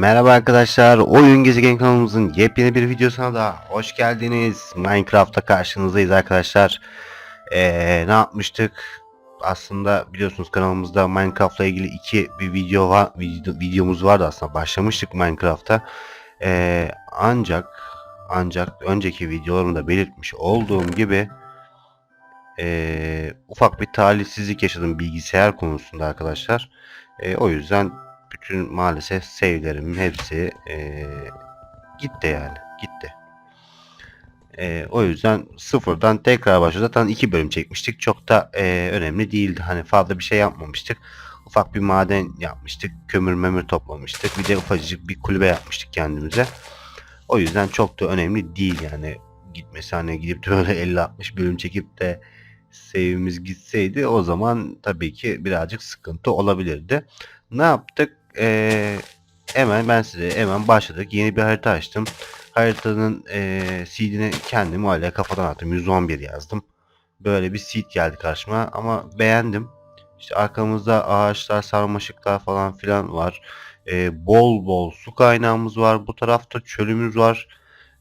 Merhaba arkadaşlar, Oyun Gezegen kanalımızın yepyeni bir videosuna da hoş geldiniz. Minecraft'ta karşınızdayız arkadaşlar. Ee, ne yapmıştık? Aslında biliyorsunuz kanalımızda Minecraft'la ilgili iki bir video var, video, videomuz vardı aslında. Başlamıştık Minecraft'ta. Ee, ancak ancak önceki videolarımda belirtmiş olduğum gibi ee, ufak bir talihsizlik yaşadım bilgisayar konusunda arkadaşlar. Ee, o yüzden bütün maalesef save'lerimin hepsi eee, gitti yani. Gitti. Eee, o yüzden sıfırdan tekrar başladı. Zaten iki bölüm çekmiştik. Çok da eee, önemli değildi. Hani fazla bir şey yapmamıştık. Ufak bir maden yapmıştık. Kömür memür toplamıştık. Bir de ufacık bir kulübe yapmıştık kendimize. O yüzden çok da önemli değil yani. Gitmesi hani gidip de böyle 50-60 bölüm çekip de save'imiz gitseydi o zaman tabii ki birazcık sıkıntı olabilirdi. Ne yaptık? Ee, hemen ben size hemen başladık. Yeni bir harita açtım. Haritanın ee, seed'ini kendim öyle kafadan attım. 111 yazdım. Böyle bir seed geldi karşıma ama beğendim. İşte arkamızda ağaçlar, sarmaşıklar falan filan var. Ee, bol bol su kaynağımız var. Bu tarafta çölümüz var.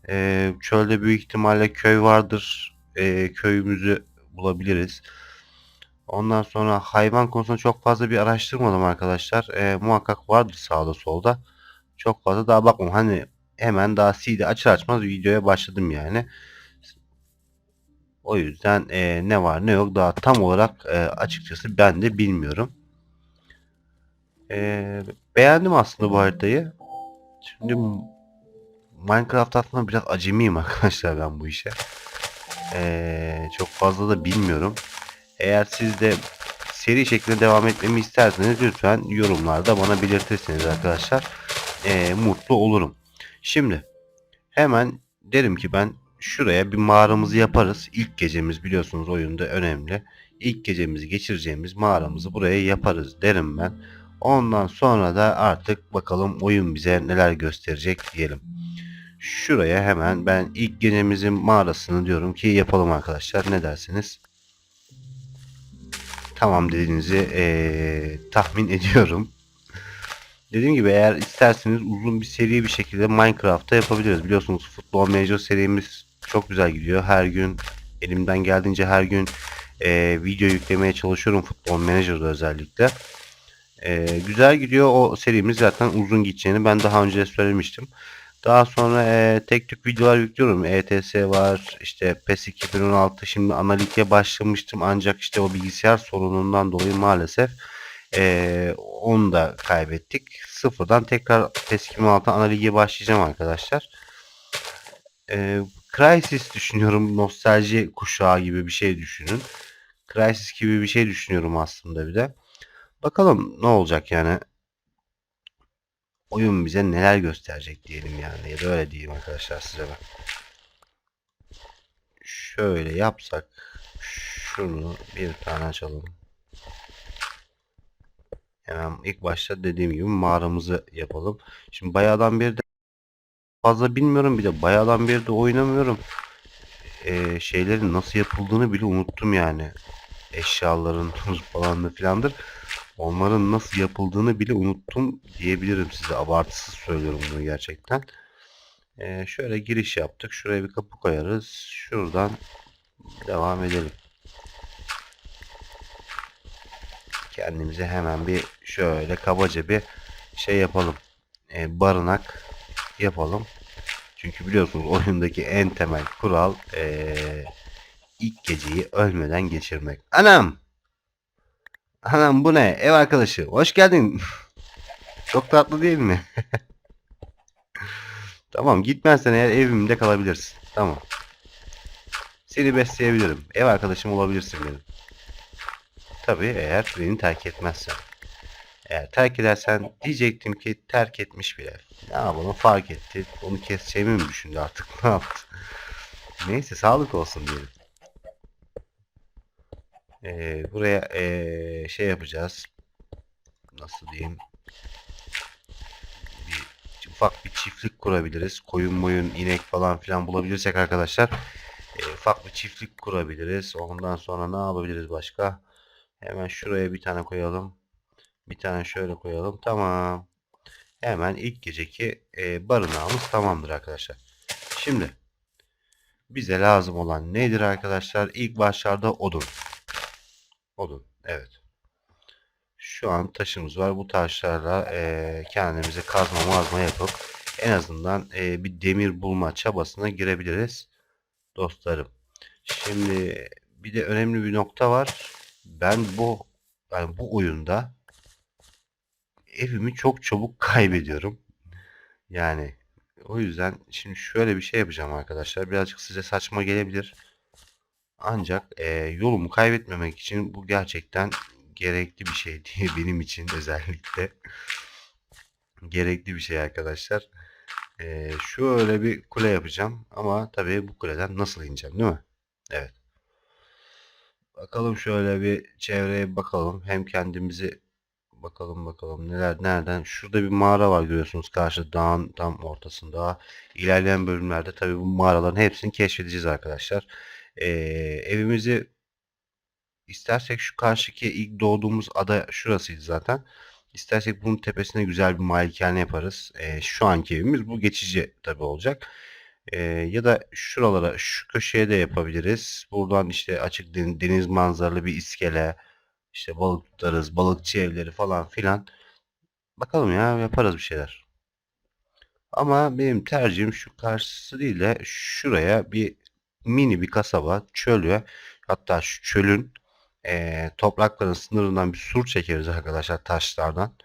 Ee, çölde büyük ihtimalle köy vardır. Ee, köyümüzü bulabiliriz. Ondan sonra hayvan konusunda çok fazla bir araştırmadım arkadaşlar. E, muhakkak vardır sağda solda. Çok fazla daha bakmam. Hani hemen daha CD açar açmaz videoya başladım yani. O yüzden e, ne var ne yok daha tam olarak e, açıkçası ben de bilmiyorum. E, beğendim aslında bu haritayı. Şimdi Minecraft aslında biraz acemiyim arkadaşlar ben bu işe. E, çok fazla da bilmiyorum. Eğer siz de seri şeklinde devam etmemi isterseniz lütfen yorumlarda bana belirtirseniz arkadaşlar eee, mutlu olurum. Şimdi hemen derim ki ben şuraya bir mağaramızı yaparız. İlk gecemiz biliyorsunuz oyunda önemli. İlk gecemizi geçireceğimiz mağaramızı buraya yaparız derim ben. Ondan sonra da artık bakalım oyun bize neler gösterecek diyelim. Şuraya hemen ben ilk gecemizin mağarasını diyorum ki yapalım arkadaşlar. Ne dersiniz? Tamam dediğinizi eee, tahmin ediyorum. Dediğim gibi eğer isterseniz uzun bir seri bir şekilde Minecraft'ta yapabiliriz. Biliyorsunuz Futbol Manager serimiz çok güzel gidiyor. Her gün elimden geldiğince her gün eee, video yüklemeye çalışıyorum Futbol Manager'da özellikle. Eee, güzel gidiyor. O serimiz zaten uzun gideceğini ben daha önce söylemiştim. Daha sonra eee, tek tük videolar yüklüyorum. ETS var, işte PES 2016 şimdi analiteye başlamıştım ancak işte o bilgisayar sorunundan dolayı maalesef eee, onu da kaybettik. Sıfırdan tekrar PES 2016 analiye başlayacağım arkadaşlar. Eee Crysis düşünüyorum. Nostalji kuşağı gibi bir şey düşünün. Crysis gibi bir şey düşünüyorum aslında bir de. Bakalım ne olacak yani oyun bize neler gösterecek diyelim yani ya da öyle diyeyim arkadaşlar size ben. Şöyle yapsak şunu bir tane açalım. Hemen ilk başta dediğim gibi mağaramızı yapalım. Şimdi bayağıdan beri de fazla bilmiyorum bir de bayağıdan beri de oynamıyorum. Ee, şeylerin nasıl yapıldığını bile unuttum yani. Eşyaların falan da filandır. Onların nasıl yapıldığını bile unuttum diyebilirim size. Abartısız söylüyorum bunu gerçekten. Ee, şöyle giriş yaptık. Şuraya bir kapı koyarız. Şuradan devam edelim. Kendimize hemen bir şöyle kabaca bir şey yapalım. Ee, barınak yapalım. Çünkü biliyorsunuz oyundaki en temel kural ee, ilk geceyi ölmeden geçirmek. Anam! Anam bu ne? Ev arkadaşı. Hoş geldin. Çok tatlı değil mi? tamam gitmezsen eğer evimde kalabilirsin. Tamam. Seni besleyebilirim. Ev arkadaşım olabilirsin benim. Tabii eğer beni terk etmezsen. Eğer terk edersen diyecektim ki terk etmiş bile. Ne yapalım fark etti. Onu keseceğimi mi düşündü artık ne yaptı. Neyse sağlık olsun diyelim. Ee, buraya ee, şey yapacağız. Nasıl diyeyim? Bir ufak bir çiftlik kurabiliriz. Koyun moyun, inek falan filan bulabilirsek arkadaşlar. ee, ufak bir çiftlik kurabiliriz. Ondan sonra ne yapabiliriz başka? Hemen şuraya bir tane koyalım. Bir tane şöyle koyalım. Tamam. hemen ilk geceki e, barınağımız tamamdır arkadaşlar. Şimdi bize lazım olan nedir arkadaşlar? İlk başlarda odun. Odun. Evet. Şu an taşımız var. Bu taşlarla e, kendimize kazma mazma yapıp en azından e, bir demir bulma çabasına girebiliriz dostlarım. Şimdi bir de önemli bir nokta var. Ben bu yani bu oyunda evimi çok çabuk kaybediyorum. Yani o yüzden şimdi şöyle bir şey yapacağım arkadaşlar. Birazcık size saçma gelebilir. Ancak e, yolumu kaybetmemek için bu gerçekten gerekli bir şey diye benim için özellikle gerekli bir şey arkadaşlar. E, şöyle bir kule yapacağım ama tabii bu kuleden nasıl ineceğim değil mi? Evet. Bakalım şöyle bir çevreye bakalım. Hem kendimizi bakalım bakalım neler nereden. Şurada bir mağara var görüyorsunuz karşı dağın tam ortasında. İlerleyen bölümlerde tabii bu mağaraların hepsini keşfedeceğiz arkadaşlar. Ee, evimizi istersek şu karşıki ilk doğduğumuz ada şurasıydı zaten. İstersek bunun tepesine güzel bir malikane yaparız. Ee, şu anki evimiz bu geçici tabii olacak. Ee, ya da şuralara şu köşeye de yapabiliriz. Buradan işte açık den- deniz manzaralı bir iskele, işte balık tutarız, balıkçı evleri falan filan. Bakalım ya yaparız bir şeyler. Ama benim tercihim şu karşısı değil de şuraya bir mini bir kasaba, çöl ve hatta şu çölün eee, toprakların sınırından bir sur çekeriz arkadaşlar taşlardan.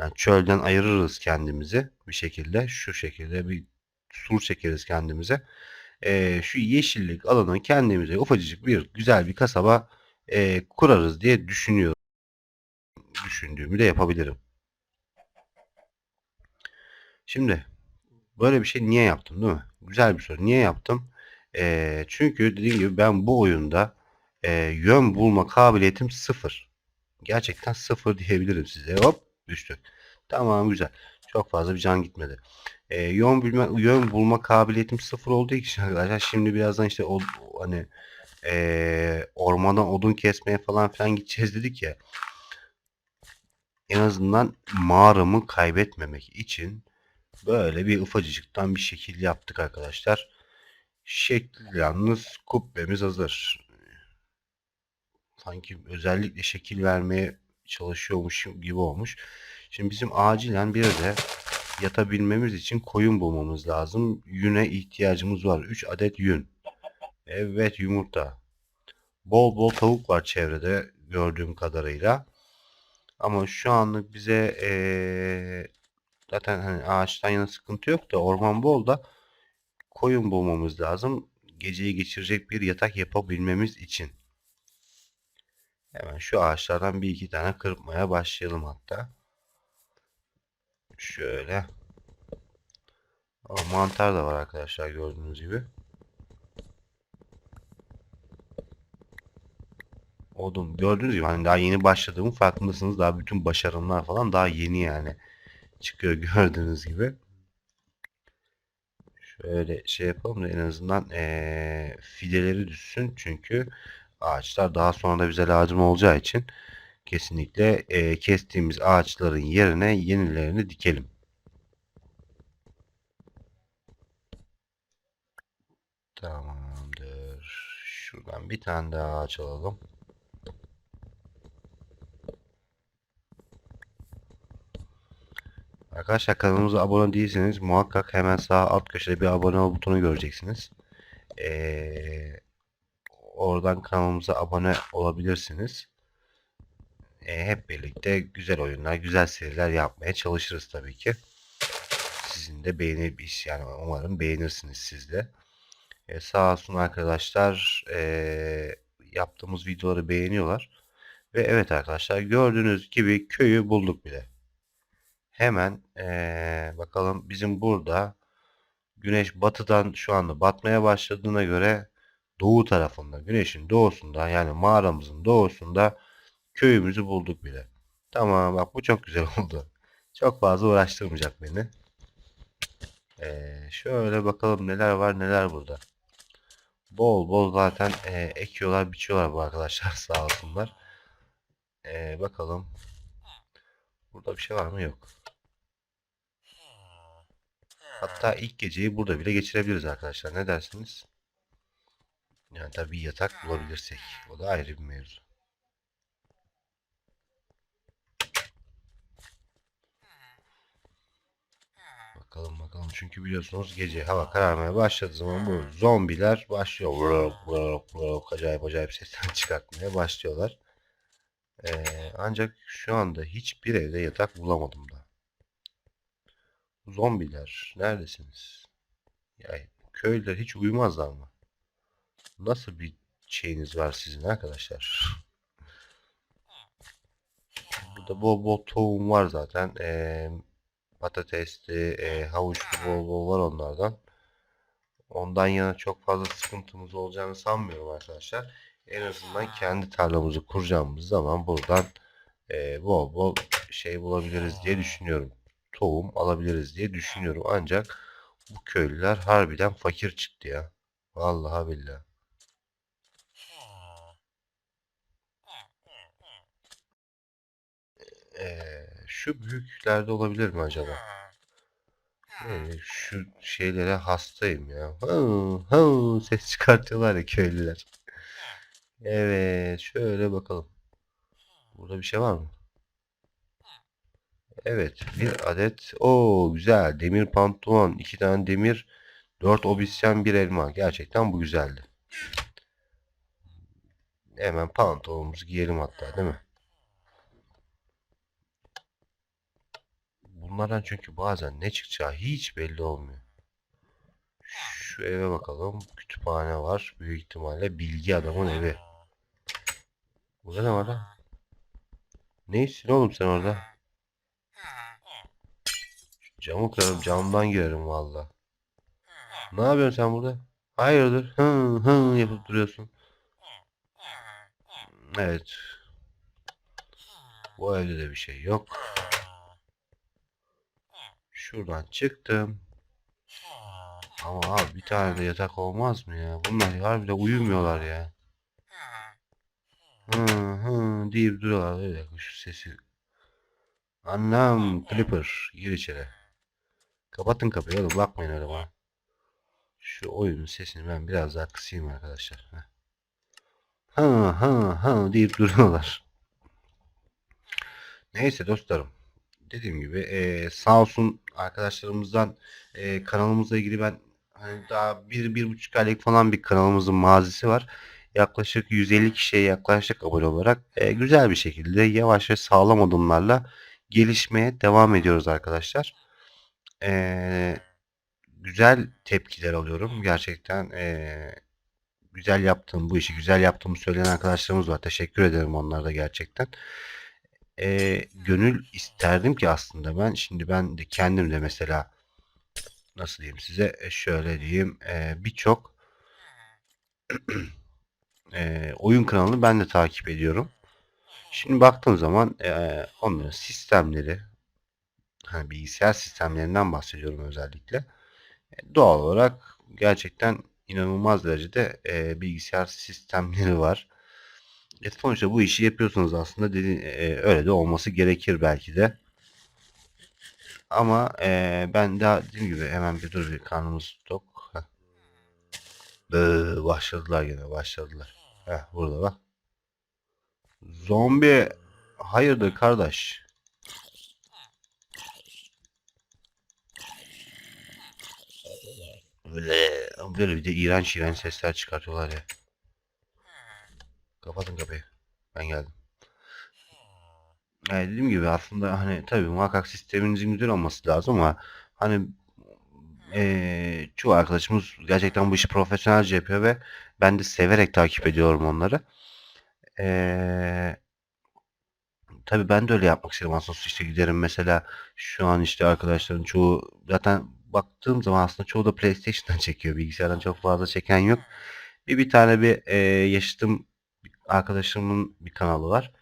Yani çölden ayırırız kendimizi bir şekilde. Şu şekilde bir sur çekeriz kendimize. Eee, şu yeşillik alanı kendimize ufacık bir güzel bir kasaba eee, kurarız diye düşünüyorum. Düşündüğümü de yapabilirim. Şimdi böyle bir şey niye yaptım değil mi? Güzel bir soru. Niye yaptım? Eee, çünkü dediğim gibi ben bu oyunda eee, yön bulma kabiliyetim sıfır. Gerçekten sıfır diyebilirim size. Hop düştü. Tamam güzel. Çok fazla bir can gitmedi. Eee yön bulma, yön bulma kabiliyetim sıfır olduğu için arkadaşlar şimdi birazdan işte o hani eee ormana odun kesmeye falan filan gideceğiz dedik ya. En azından mağaramı kaybetmemek için böyle bir ufacıktan bir şekil yaptık arkadaşlar. Şekil yalnız kubbemiz hazır. Sanki özellikle şekil vermeye çalışıyormuş gibi olmuş. Şimdi bizim acilen bir de yatabilmemiz için koyun bulmamız lazım. Yüne ihtiyacımız var. 3 adet yün. Evet yumurta. Bol bol tavuk var çevrede gördüğüm kadarıyla. Ama şu anlık bize eee, zaten hani ağaçtan yana sıkıntı yok da orman bol da koyun bulmamız lazım. Geceyi geçirecek bir yatak yapabilmemiz için. Hemen şu ağaçlardan bir iki tane kırpmaya başlayalım hatta. Şöyle. Aa, mantar da var arkadaşlar gördüğünüz gibi. Odun gördüğünüz gibi hani daha yeni başladığımın farkındasınız. Daha bütün başarımlar falan daha yeni yani. Çıkıyor gördüğünüz gibi. Şöyle şey yapalım da en azından eee, fideleri düşsün. Çünkü ağaçlar daha sonra da bize lazım olacağı için kesinlikle eee, kestiğimiz ağaçların yerine yenilerini dikelim. Tamamdır. Şuradan bir tane daha ağaç alalım. Arkadaşlar kanalımıza abone değilseniz muhakkak hemen sağ alt köşede bir abone ol butonu göreceksiniz. Ee, oradan kanalımıza abone olabilirsiniz. Ee, hep birlikte güzel oyunlar, güzel seriler yapmaya çalışırız tabii ki. Sizin de beğenip iş yani umarım beğenirsiniz siz de. Ee, sağ olsun arkadaşlar ee, yaptığımız videoları beğeniyorlar. Ve evet arkadaşlar gördüğünüz gibi köyü bulduk bile. Hemen ee, bakalım bizim burada güneş batıdan şu anda batmaya başladığına göre doğu tarafında güneşin doğusunda yani mağaramızın doğusunda köyümüzü bulduk bile. Tamam bak bu çok güzel oldu. Çok fazla uğraştırmayacak beni. Ee, şöyle bakalım neler var neler burada. Bol bol zaten e, ekiyorlar biçiyorlar bu arkadaşlar sağ olsunlar. Ee, bakalım. Burada bir şey var mı? Yok. Hatta ilk geceyi burada bile geçirebiliriz arkadaşlar. Ne dersiniz? Yani tabii yatak bulabilirsek. O da ayrı bir mevzu. Bakalım bakalım. Çünkü biliyorsunuz gece hava kararmaya başladığı zaman bu zombiler başlıyor. Vrok, vrok, vrok, acayip acayip sesler çıkartmaya başlıyorlar. Ee, ancak şu anda hiçbir evde yatak bulamadım da. Zombiler neredesiniz? Ya köylüler hiç uyumazlar mı? Nasıl bir şeyiniz var sizin arkadaşlar? Burada bol bol tohum var zaten. Ee, patatesli, e, havuçlu bol bol var onlardan. Ondan yana çok fazla sıkıntımız olacağını sanmıyorum arkadaşlar. En azından kendi tarlamızı kuracağımız zaman buradan e, bol bol şey bulabiliriz diye düşünüyorum. Tohum alabiliriz diye düşünüyorum. Ancak bu köylüler harbiden fakir çıktı ya. Vallahi billahi. Ee, şu büyüklerde olabilir mi acaba? Ee, şu şeylere hastayım ya. Hı, hı, ses çıkartıyorlar ya köylüler. Evet, şöyle bakalım. Burada bir şey var mı? Evet, bir adet. O güzel. Demir pantolon, iki tane demir, dört obisyen, bir elma. Gerçekten bu güzeldi. Hemen pantolonumuzu giyelim hatta, değil mi? Bunlardan çünkü bazen ne çıkacağı hiç belli olmuyor. Şu eve bakalım. Kütüphane var. Büyük ihtimalle bilgi adamın evi. Burada ne var lan? Neysin oğlum sen orada? Camı kırarım. Camdan girerim valla. Ne yapıyorsun sen burada? Hayırdır? Hı hı yapıp duruyorsun. Evet. Bu evde de bir şey yok. Şuradan çıktım. Ama abi bir tane de yatak olmaz mı ya? Bunlar harbiden uyumuyorlar ya. Hı hı deyip duruyorlar. Dakika şu sesi. Anlam Clipper gir içeri. Kapatın kapıyı oğlum bakmayın öyle bana. Şu oyunun sesini ben biraz daha kısayım arkadaşlar. Heh. Hı hı hı deyip duruyorlar. Neyse dostlarım. Dediğim gibi e, sağ olsun arkadaşlarımızdan e, kanalımızla ilgili ben hani daha bir, bir buçuk aylık falan bir kanalımızın mazisi var. Yaklaşık 150 kişiye yaklaşık abone olarak e, güzel bir şekilde yavaş ve sağlam adımlarla gelişmeye devam ediyoruz arkadaşlar. E, güzel tepkiler alıyorum. Gerçekten e, güzel yaptığım bu işi güzel yaptığımı söyleyen arkadaşlarımız var. Teşekkür ederim onlara da gerçekten. E, gönül isterdim ki aslında ben şimdi ben de kendim de mesela nasıl diyeyim size E, şöyle diyeyim e, birçok e, oyun kanalını ben de takip ediyorum. Şimdi baktığım zaman e, onların sistemleri hani bilgisayar sistemlerinden bahsediyorum özellikle. E, doğal olarak gerçekten inanılmaz derecede e, bilgisayar sistemleri var. E, sonuçta bu işi yapıyorsunuz aslında dedi, e, öyle de olması gerekir belki de. Ama e, ben daha dediğim gibi hemen bir dur bir karnımız tok. Bıı, başladılar yine başladılar. Heh, burada bak. Zombi hayırdır kardeş? Böyle, böyle bir de iğrenç iğrenç sesler çıkartıyorlar ya. Kapatın kapıyı. Ben geldim. Yani dediğim gibi aslında hani tabii muhakkak sisteminizin güzel olması lazım ama hani eee çoğu arkadaşımız gerçekten bu işi profesyonelce yapıyor ve ben de severek takip ediyorum onları. Eee tabii ben de öyle yapmak isterim aslında işte giderim mesela şu an işte arkadaşların çoğu zaten baktığım zaman aslında çoğu da PlayStation'dan çekiyor bilgisayardan çok fazla çeken yok. Bir bir tane bir eee yaşıtım arkadaşımın bir kanalı var.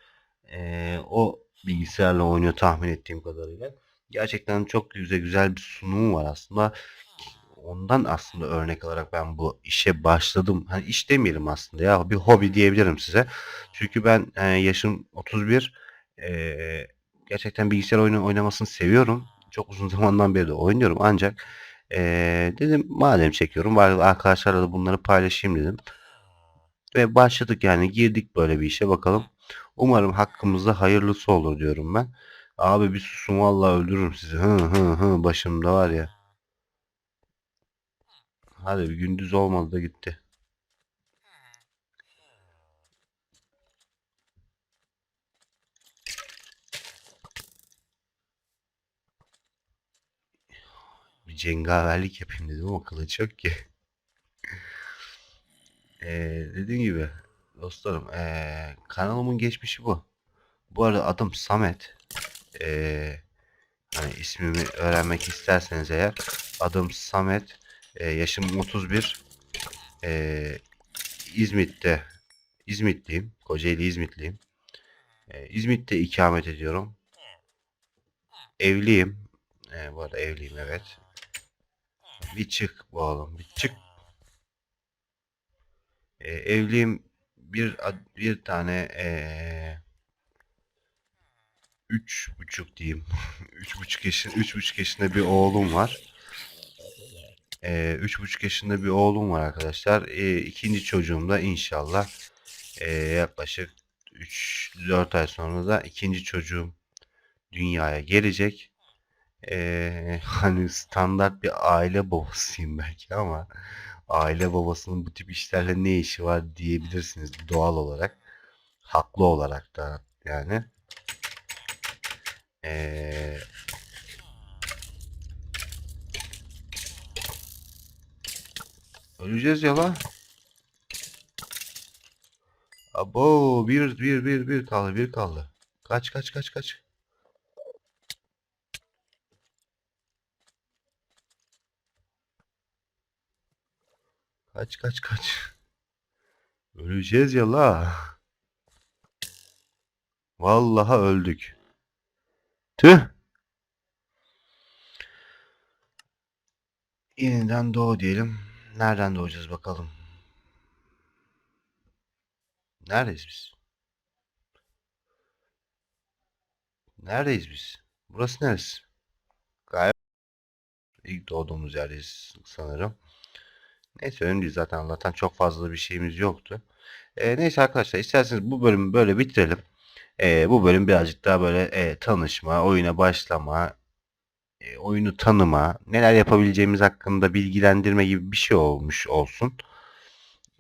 Eee, o bilgisayarla oynuyor tahmin ettiğim kadarıyla. Gerçekten çok güzel güzel bir sunumu var aslında. Ondan aslında örnek alarak ben bu işe başladım. Hani iş demeyelim aslında ya bir hobi diyebilirim size. Çünkü ben e, yaşım 31. E, gerçekten bilgisayar oyunu oynamasını seviyorum. Çok uzun zamandan beri de oynuyorum ancak Ee, dedim madem çekiyorum arkadaşlarla da bunları paylaşayım dedim. Ve başladık yani girdik böyle bir işe bakalım. Umarım hakkımızda hayırlısı olur diyorum ben. Abi bir susun vallahi öldürürüm sizi. Hı hı hı başımda var ya. Hadi bir gündüz olmadı da gitti. Cengaverlik yapayım dedim ama kılıç yok ki. Ee, dediğim gibi dostlarım ee, kanalımın geçmişi bu. Bu arada adım Samet. Ee, hani ismimi öğrenmek isterseniz eğer adım Samet. Ee, yaşım 31. Ee, İzmit'te İzmitliyim. Kocaeli İzmitliyim. Ee, İzmit'te ikamet ediyorum. Evliyim. Ee, bu arada evliyim evet. Bir çık bu oğlum bir çık. Ee, evliyim. Bir bir tane ee, üç buçuk diyeyim. üç buçuk yaşın üç buçuk yaşında bir oğlum var. Ee, üç buçuk yaşında bir oğlum var arkadaşlar. Ee, ikinci çocuğum da inşallah ee, yaklaşık 3-4 ay sonra da ikinci çocuğum dünyaya gelecek. Ee, hani standart bir aile babasıyım belki ama aile babasının bu tip işlerle ne işi var diyebilirsiniz doğal olarak. Haklı olarak da yani. Ee, öleceğiz ya lan. Abo bir bir bir bir kaldı bir kaldı. Kaç kaç kaç kaç. Kaç kaç kaç. Öleceğiz ya la. Vallahi öldük. Tüh. Yeniden doğu diyelim. Nereden doğacağız bakalım. Neredeyiz biz? Neredeyiz biz? Burası neresi? Gayet ilk doğduğumuz yerdeyiz sanırım. Neyse değil zaten Allah'tan çok fazla bir şeyimiz yoktu. Ee, neyse arkadaşlar isterseniz bu bölümü böyle bitirelim. Ee, bu bölüm birazcık daha böyle e, tanışma, oyuna başlama, e, oyunu tanıma, neler yapabileceğimiz hakkında bilgilendirme gibi bir şey olmuş olsun.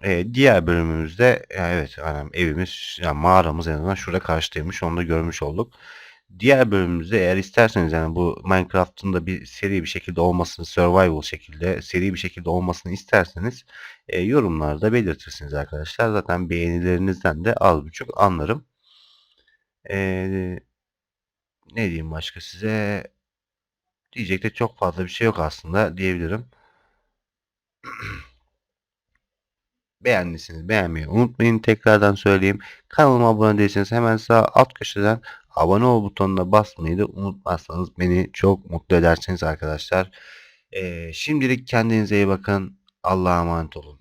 E, diğer bölümümüzde ya evet aynen evimiz yani mağaramız en azından şurada karşıdaymış onu da görmüş olduk. Diğer bölümümüzde eğer isterseniz yani bu Minecraft'ın da bir seri bir şekilde olmasını survival şekilde seri bir şekilde olmasını isterseniz e, yorumlarda belirtirsiniz arkadaşlar. Zaten beğenilerinizden de az buçuk anlarım. E, ne diyeyim başka size? Diyecek de çok fazla bir şey yok aslında diyebilirim. Beğendiyseniz beğenmeyi unutmayın. Tekrardan söyleyeyim. Kanalıma abone değilseniz hemen sağ alt köşeden abone ol butonuna basmayı da unutmazsanız beni çok mutlu edersiniz arkadaşlar. Ee, şimdilik kendinize iyi bakın. Allah'a emanet olun.